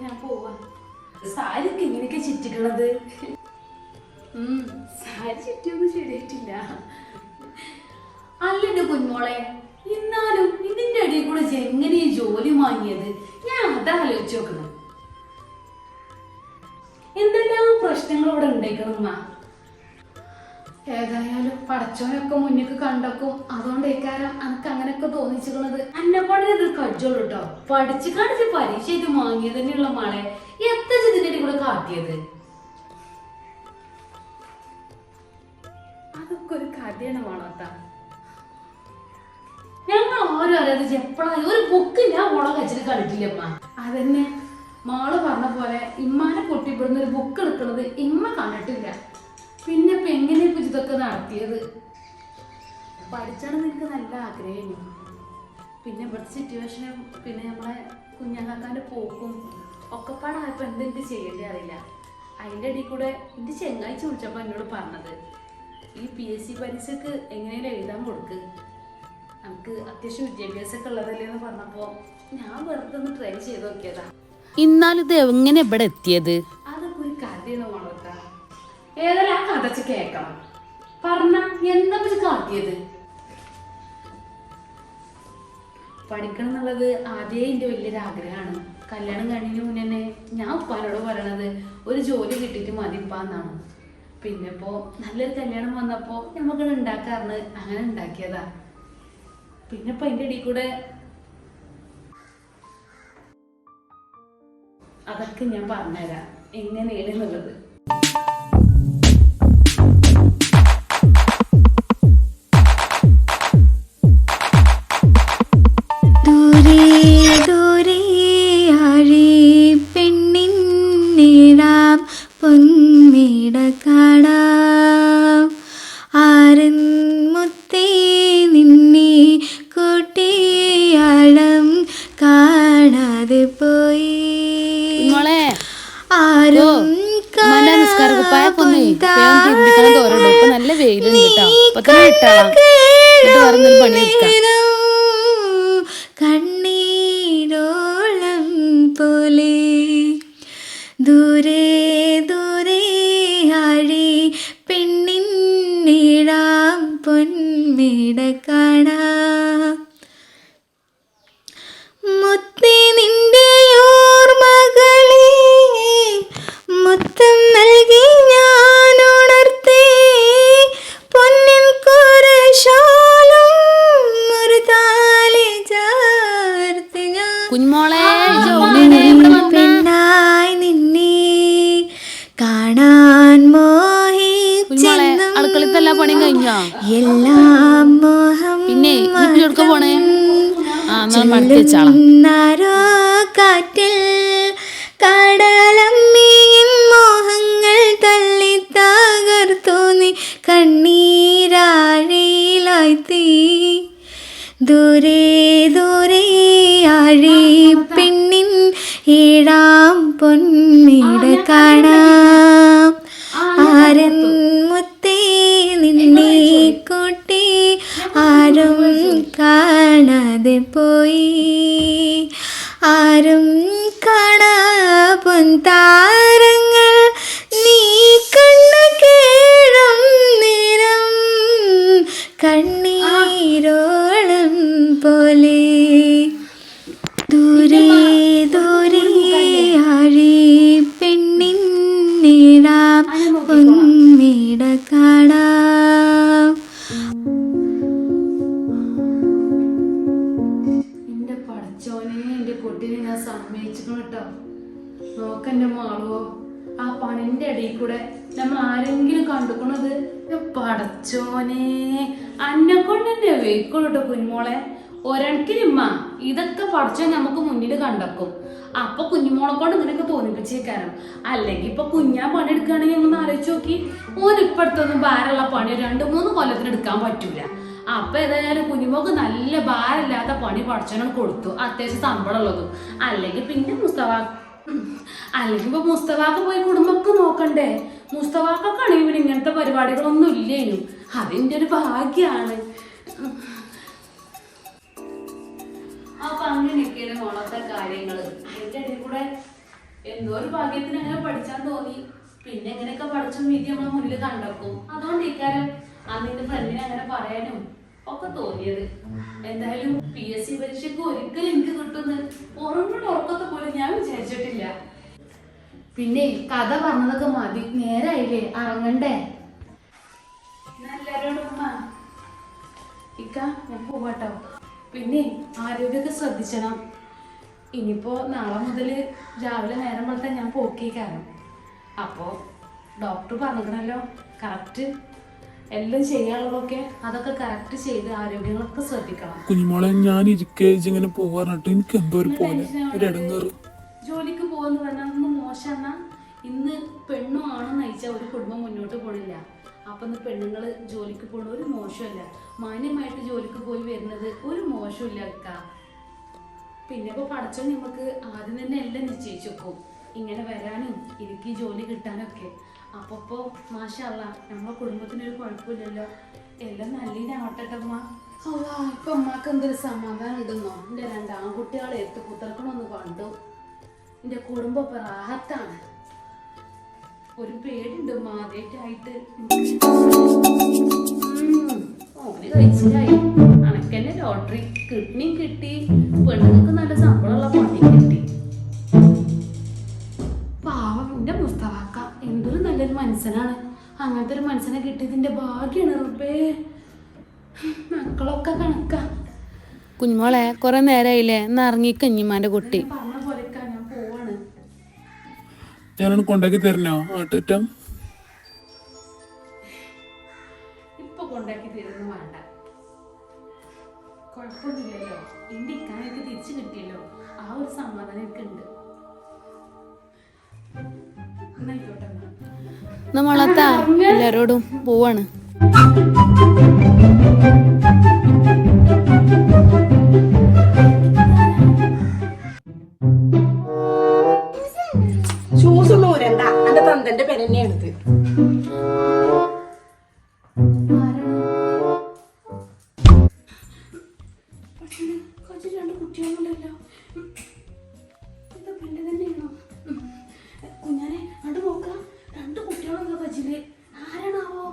ഞാൻ പോവാ. സാരിക്ക് ഇങ്ങനെയൊക്കെ ചുറ്റിക്കണത്? സാരി ചുറ്റിയൊന്നും ശരിയായിട്ടില്ല അല്ലെന്റെ കുഞ്ഞോളെ എന്നാലും ഇതിന്റെ അടിയിൽ കൂടെ എങ്ങനെ ജോലി വാങ്ങിയത് ഞാൻ അതാ ആലോചിച്ച് എന്തെല്ലാം പ്രശ്നങ്ങൾ ഇവിടെ ഉണ്ടായിക്കണമ്മ ഏതായാലും പടച്ചോനൊക്കെ മുന്നിക്ക് കണ്ടക്കും. അതുകൊണ്ട് ഇക്കാരം അനക്ക് അങ്ങനെയൊക്കെ തോന്നിച്ചിക്കണത് അന്നെപ്പാടിന് ഇത് കജ്ജോളൂ കേട്ടോ പഠിച്ചു കാണിച്ച് പരീക്ഷ ഇത് വാങ്ങിയത് തന്നെയുള്ള മളെ. എത്ര ഇതിന്റെ കൂടെ കാട്ടിയത്? അതൊക്കെ ഒരു കഥയാണ് വളർത്ത ഞങ്ങൾ ഓരോ അറിയാതെ എപ്പോഴാണ് ഒരു ബുക്ക് ഞാൻ ഓളെ കച്ചിട്ട് കണ്ടിട്ടില്ലമ്മ അതന്നെ. മാൾ പറഞ്ഞ പോലെ ഇമ്മാനെ പൊട്ടിപ്പെടുന്ന ഒരു ബുക്ക് എടുക്കുന്നത് ഇമ്മ കണ്ടിട്ടില്ല. പിന്നെ ഇപ്പൊ എങ്ങനെ ഇപ്പൊ ഇതൊക്കെ നടത്തിയത്? പഠിച്ചാണ് നിനക്ക് നല്ല ആഗ്രഹം പിന്നെ ഇവിടുത്തെ സിറ്റുവേഷനും പിന്നെ നമ്മളെ കുഞ്ഞാക്കാന്റെ പോക്കും ഒക്കെ പാടായപ്പോ എന്തെനിക്ക് ചെയ്യേണ്ടി അറിയില്ല. അതിന്റെ ഇടയിൽ കൂടെ എന്റെ ചെങ്ങാഴ്ച ചോദിച്ചപ്പോ എന്നോട് പറഞ്ഞത് ഈ പി എസ് സി പരീക്ഷക്ക് എങ്ങനെയാലും എഴുതാൻ കൊടുക്ക്. നമുക്ക് അത്യാവശ്യം വിദ്യാഭ്യാസമൊക്കെ ഉള്ളതല്ലേ എന്ന് പറഞ്ഞപ്പോ ഞാൻ വെറുതെ ഒന്ന് ട്രൈ ചെയ്ത് നോക്കിയതാ. ഇന്നാലിത് എങ്ങനെ ഇവിടെ എത്തിയത്? ഏതായാലും ആ കഥച്ച് കേക്കണം പറഞ്ഞ എന്താ പറ്റി കാട്ടിയത്? പഠിക്കണം എന്നുള്ളത് ആദ്യമേ എന്റെ വലിയൊരു ആഗ്രഹമാണ് കല്യാണം കഴിഞ്ഞതിന് മുന്നേ ഞാൻ ഉപ്പാനോട് പറയണത് ഒരു ജോലി കിട്ടിയിട്ട് മതി ഉപ്പാന്നാണ് പിന്നെ ഇപ്പോ നല്ലൊരു കല്യാണം വന്നപ്പോ നമുക്കത് ഉണ്ടാക്കാറുണ്ട് അങ്ങനെ ഉണ്ടാക്കിയതാ പിന്നെ ഇപ്പൊ അതിന്റെ ഇടയിൽ കൂടെ അതൊക്കെ ഞാൻ പറഞ്ഞുതരാം. എങ്ങനെയാണ് എന്നുള്ളത്? നീടാം പൊന്മീട കാണാം ആരൻ മുത്തേ നിന്നെ കൂട്ടിയാളം കാണാതെ പോയി. ആരും നല്ല വെയിലുണ്ട് കേട്ടോ. പണി കാണാൻ കുഞ്ഞുമോളെ മോഹിച്ചെന്നും അടുക്കളത്തെ എല്ലാ പണിയും കഴിഞ്ഞോ എല്ലാം മോഹം പിന്നെ നീ ഇപ്പൊ എവിടുക്കാ പോണേ ചെല്ലുന്നാരോ കാറ്റിൽ കടലമ്മിയും മോഹങ്ങൾ തള്ളി തകർത്തു നീ കണ്ണീരാഴിയിലായി ദൂരെ ദൂരെ ആഴി പെണ്ണിൻ ഏഴാം പൊന്മീട കാണാം ആരൻ മുത്തേ നിന്നെ കൂട്ടി ആരും കാണാതെ പോയി. കാണാം. എന്റെ പടച്ചോനെ എന്റെ കുട്ടീനെ ഞാൻ സമ്മതിച്ചിക്കണം കേട്ടോ. നോക്കെന്റെ മാളുവോ ആ പണിന്റെ ഇടയിൽ കൂടെ നമ്മൾ ആരെങ്കിലും കണ്ടുക്കണത്? പടച്ചോനെ അന്നെ കൊണ്ട് തന്നെ വെയിക്കോളൂട്ടോ കുഞ്ഞുമോളെ. ഒരണക്കിനിമ്മ ഇതൊക്കെ പഠിച്ച നമുക്ക് മുന്നിൽ കണ്ടക്കും അപ്പൊ കുഞ്ഞുമോളെ കൊണ്ട് ഇങ്ങനെയൊക്കെ തോന്നിപ്പിച്ചേക്കാനും അല്ലെങ്കിൽ ഇപ്പൊ കുഞ്ഞാ പണി എടുക്കുകയാണെങ്കിൽ ഒന്ന് ആലോചിച്ച് നോക്കി. ഓൻ ഭാരമുള്ള പണി രണ്ട് മൂന്ന് കൊല്ലത്തിന് എടുക്കാൻ പറ്റൂല. അപ്പൊ ഏതായാലും കുഞ്ഞുമോക്ക് നല്ല ഭാരമില്ലാത്ത പണി പഠിച്ചവനും കൊടുത്തു. അത്യാവശ്യം ശമ്പളം ഉള്ളതും. അല്ലെങ്കിൽ പിന്നെ മുസ്തഫ. അല്ലെങ്കിൽ ഇപ്പൊ മുസ്തഫാക്ക് പോയി കുടുംബമൊക്കെ നോക്കണ്ടേ? മുസ്തഫാക്കൊക്കെ ആണെങ്കിൽ ഇവിടെ ഇങ്ങനത്തെ പരിപാടികളൊന്നും ഇല്ലേനും. അതിന്റെ ഒരു ഭാഗ്യാണ്. അപ്പൊ അങ്ങനെയൊക്കെയാണ് ഓണത്തെ മോളത്തെ എന്റെ അതിന്റെ ഇടയിൽ കൂടെ എന്തോ ഒരു ഭാഗ്യത്തിന് അങ്ങനെ പഠിച്ചാൻ തോന്നി. പിന്നെ എങ്ങനെയൊക്കെ പഠിച്ചും വിധി നമ്മളെ മുന്നിൽ കണ്ടെക്കും അതുകൊണ്ട് ഇക്കാരം അന്നിന്റെ ഫ്രണ്ടിനെ അങ്ങനെ പറയാനും ഒക്കെ തോന്നിയത്. എന്തായാലും പി എസ് സി പരീക്ഷയ്ക്ക് ഒരിക്കലും എനിക്ക് കിട്ടുന്ന ഉറങ്ങുന്ന ഉറക്കത്തെ പോലും ഞാൻ വിചാരിച്ചിട്ടില്ല. പിന്നെ കഥ പറഞ്ഞതൊക്കെ മതി. നേരായില്ലേ? അറങ്ങണ്ടേ? എല്ലാരോടും ഉമ്മ. ഇക്ക ഞാൻ പോവാട്ടോ. പിന്നെ ആരോഗ്യമൊക്കെ ശ്രദ്ധിച്ചണം. ഇനിയിപ്പോ നാളെ മുതൽ രാവിലെ നേരം പോലത്തെ ഞാൻ പോക്കിയേക്കാരം. അപ്പോ ഡോക്ടർ പറഞ്ഞിട്ടുണ്ടല്ലോ കറക്റ്റ് എല്ലാം ചെയ്യാനുള്ളതൊക്കെ അതൊക്കെ കറക്റ്റ് ചെയ്ത് ആരോഗ്യങ്ങളൊക്കെ ശ്രദ്ധിക്കണം. കുഞ്ഞുമോളെ ഞാൻ ഇരിക്കെ ഇങ്ങനെ പോവാറിട്ട് എനിക്ക് എന്തോ ഒരു പോലെ ജോലിക്ക് പോകുന്ന പറഞ്ഞാൽ മോശം എന്നാ ഇന്ന് പെണ്ണു ആണും നയിച്ച ഒരു കുടുംബം മുന്നോട്ട് പോണില്ല. അപ്പൊ ഇന്ന് പെണ്ണുങ്ങൾ ജോലിക്ക് പോണ ഒരു മോശമല്ല. മാന്യമായിട്ട് ജോലിക്ക് പോയി വരുന്നത് ഒരു മോശമില്ല അക്ക. പിന്നെ ഇപ്പൊ പഠിച്ചോ നമുക്ക് ആദ്യം തന്നെ എല്ലാം നിശ്ചയിച്ചു വെക്കും. ഇങ്ങനെ വരാനും എനിക്ക് ജോലി കിട്ടാനൊക്കെ. അപ്പപ്പോ മാഷല്ല നമ്മളെ കുടുംബത്തിനൊരു കുഴപ്പമില്ലല്ലോ. എല്ലാം നല്ലതിനാവട്ടെട്ടമ്മ അല്ലാ ഇപ്പൊ അമ്മയ്ക്ക് എന്തൊരു സമാധാനം ഉണ്ടെന്നോ എന്റെ രണ്ട് ആൺകുട്ടികളെ എത്ത് കുത്തർക്കണമെന്ന് കണ്ടു. എന്റെ കുടുംബം ഇപ്പൊ റാഹത്താണ്. ഒരു പേടിണ്ട് മാതേറ്റായിട്ട് ഓന് അനക്കെന്നെ ലോട്ടറി കിഡ്നി കിട്ടി. പെണ്ണുങ്ങൾക്ക് നല്ല ശമ്പളമുള്ള പണി കിട്ടി. പാവം എന്റെ മുസ്തഫാക്ക. എന്തൊരു നല്ലൊരു മനുഷ്യനാണ്. അങ്ങനത്തെ ഒരു മനുഷ്യനെ കിട്ടിയതിന്റെ ഭാഗ്യാണ് റുബേ മക്കളൊക്കെ കണക്ക. കുഞ്ഞുമോളെ കുറെ നേരമായില്ലേ എന്നിറങ്ങി കഞ്ഞിമാന്റെ കുട്ടി. ഞാനൊന്ന് കൊണ്ടാക്കി തരണോ? ആട്ടുറ്റം ഇപ്പൊ കൊണ്ടാക്കി തരുന്നു വേണ്ട കുഴപ്പമൊന്നുമില്ലല്ലോ. എന്റെ ഇക്കാനൊക്കെ തിരിച്ചു കിട്ടിയല്ലോ. ആ ഒരു സമാധാനം എനിക്ക് ഉണ്ട്. എന്നാ. എല്ലാരോടും പോവാണ്. കുട്ടികളുണ്ടല്ലോ ഇത് എന്റെ തന്നെയാണോ? കുഞ്ഞാനെ അവിടെ നോക്കാം. രണ്ട് കുട്ടികളുണ്ടല്ലോ കച്ചിൽ ആരാണാവോ?